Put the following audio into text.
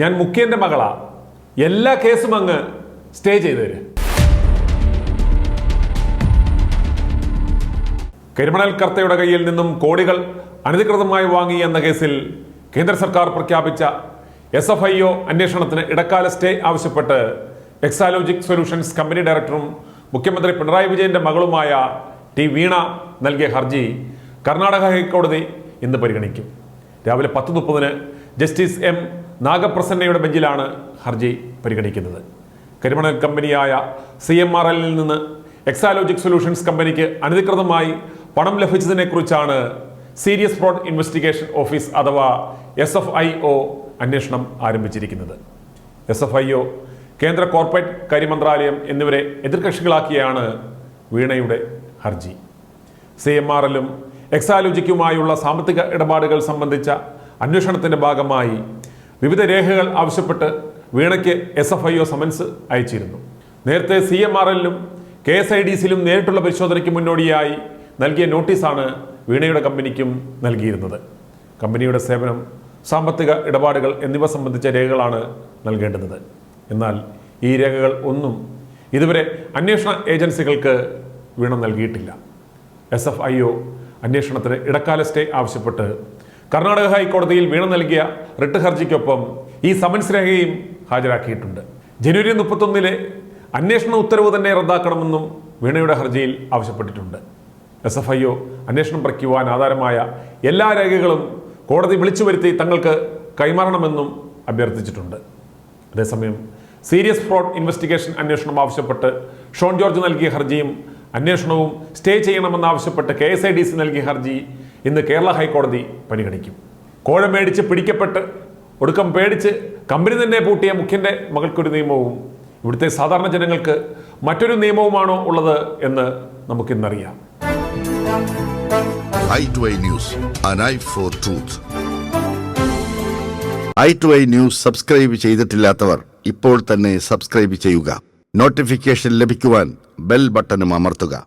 ഞാൻ മുഖ്യന്റെ മകളാ. എല്ലാ കേസും അങ്ങ് സ്റ്റേ ചെയ്തു തരും. കരിമണൽ കർത്തയുടെ കയ്യിൽ നിന്നും കോടികൾ അനധികൃതമായി വാങ്ങി എന്ന കേസിൽ കേന്ദ്ര സർക്കാർ പ്രഖ്യാപിച്ച എസ് എഫ് ഐ ഒ അന്വേഷണത്തിന് ഇടക്കാല സ്റ്റേ ആവശ്യപ്പെട്ട് എക്സാലോജിക് സൊല്യൂഷൻസ് കമ്പനി ഡയറക്ടറും മുഖ്യമന്ത്രി പിണറായി വിജയന്റെ മകളുമായ ടി വീണ നൽകിയ ഹർജി കർണാടക ഹൈക്കോടതി ഇന്ന് പരിഗണിക്കും. രാവിലെ പത്ത് മുപ്പതിന് ജസ്റ്റിസ് എം നാഗപ്രസന്നയുടെ ബെഞ്ചിലാണ് ഹർജി പരിഗണിക്കുന്നത്. കരിമണൽ കമ്പനിയായ സി എം ആർ എല്ലിൽ നിന്ന് എക്സാലോജിക് സൊല്യൂഷൻസ് കമ്പനിക്ക് അനധികൃതമായി പണം ലഭിച്ചതിനെക്കുറിച്ചാണ് സീരിയസ് ഫ്രോഡ് ഇൻവെസ്റ്റിഗേഷൻ ഓഫീസ് അഥവാ എസ് എഫ് ഐ ഒ അന്വേഷണം ആരംഭിച്ചിരിക്കുന്നത്. എസ് എഫ് ഐ ഒ കേന്ദ്ര കോർപ്പറേറ്റ് കാര്യമന്ത്രാലയം എന്നിവരെ എതിർകക്ഷികളാക്കിയാണ് വീണയുടെ ഹർജി. സി എം ആർ എല്ലും എക്സാലോജിക്കുമായുള്ള സാമ്പത്തിക ഇടപാടുകൾ സംബന്ധിച്ച അന്വേഷണത്തിന്റെ ഭാഗമായി വിവിധ രേഖകൾ ആവശ്യപ്പെട്ട് വീണയ്ക്ക് S F I O summons അയച്ചിരുന്നു. നേരത്തെ സി എം ആർ എല്ലിലും കെ എസ് ഐ ഡി സിയിലും നേരിട്ടുള്ള പരിശോധനയ്ക്ക് മുന്നോടിയായി നൽകിയ നോട്ടീസാണ് വീണയുടെ കമ്പനിക്കും നൽകിയിരുന്നത്. കമ്പനിയുടെ സേവനം സാമ്പത്തിക ഇടപാടുകൾ എന്നിവ സംബന്ധിച്ച രേഖകളാണ് നൽകേണ്ടുന്നത് എന്നാൽ ഈ രേഖകൾ ഒന്നും ഇതുവരെ അന്വേഷണ ഏജൻസികൾക്ക് വീണ നൽകിയിട്ടില്ല. എസ് എഫ് ഐ ഒ അന്വേഷണത്തിന് ഇടക്കാല സ്റ്റേ ആവശ്യപ്പെട്ട് കർണാടക ഹൈക്കോടതിയിൽ വീണ നൽകിയ റിട്ട് ഹർജിക്കൊപ്പം ഈ സമൻസ് രേഖയും ഹാജരാക്കിയിട്ടുണ്ട്. ജനുവരി മുപ്പത്തൊന്നിലെ അന്വേഷണ ഉത്തരവ് തന്നെ റദ്ദാക്കണമെന്നും വീണയുടെ ഹർജിയിൽ ആവശ്യപ്പെട്ടിട്ടുണ്ട്. എസ് എഫ് ഐ ഒ അന്വേഷണം പ്രഖ്യാൻ ആധാരമായ എല്ലാ രേഖകളും കോടതി വിളിച്ചു വരുത്തി തങ്ങൾക്ക് കൈമാറണമെന്നും അഭ്യർത്ഥിച്ചിട്ടുണ്ട്. അതേസമയം സീരിയസ് ഫ്രോഡ് ഇൻവെസ്റ്റിഗേഷൻ അന്വേഷണം ആവശ്യപ്പെട്ട് ഷോൺ ജോർജ് നൽകിയ ഹർജിയും അന്വേഷണവും സ്റ്റേ ചെയ്യണമെന്നാവശ്യപ്പെട്ട് K S I D C നൽകിയ ഹർജി ഇന്ന് കേരള ഹൈക്കോടതി പരിഗണിക്കും. കോഴ മേടിച്ച് പിടിക്കപ്പെട്ട് ഒടുക്കം പേടിച്ച് കമ്പനി തന്നെ പൂട്ടിയ മുഖ്യന്റെ മകൾക്കൊരു നിയമവും ഇവിടുത്തെ സാധാരണ ജനങ്ങൾക്ക് മറ്റൊരു നിയമവുമാണോ ഉള്ളത് എന്ന് നമുക്കിന്നറിയാം. I two I news I I news subscribe ചെയ്തിട്ടില്ലാത്തവർ ഇപ്പോൾ തന്നെ സബ്സ്ക്രൈബ് ചെയ്യുക. നോട്ടിഫിക്കേഷൻ ലഭിക്കുവാൻ ബെൽ ബട്ടണും അമർത്തുക.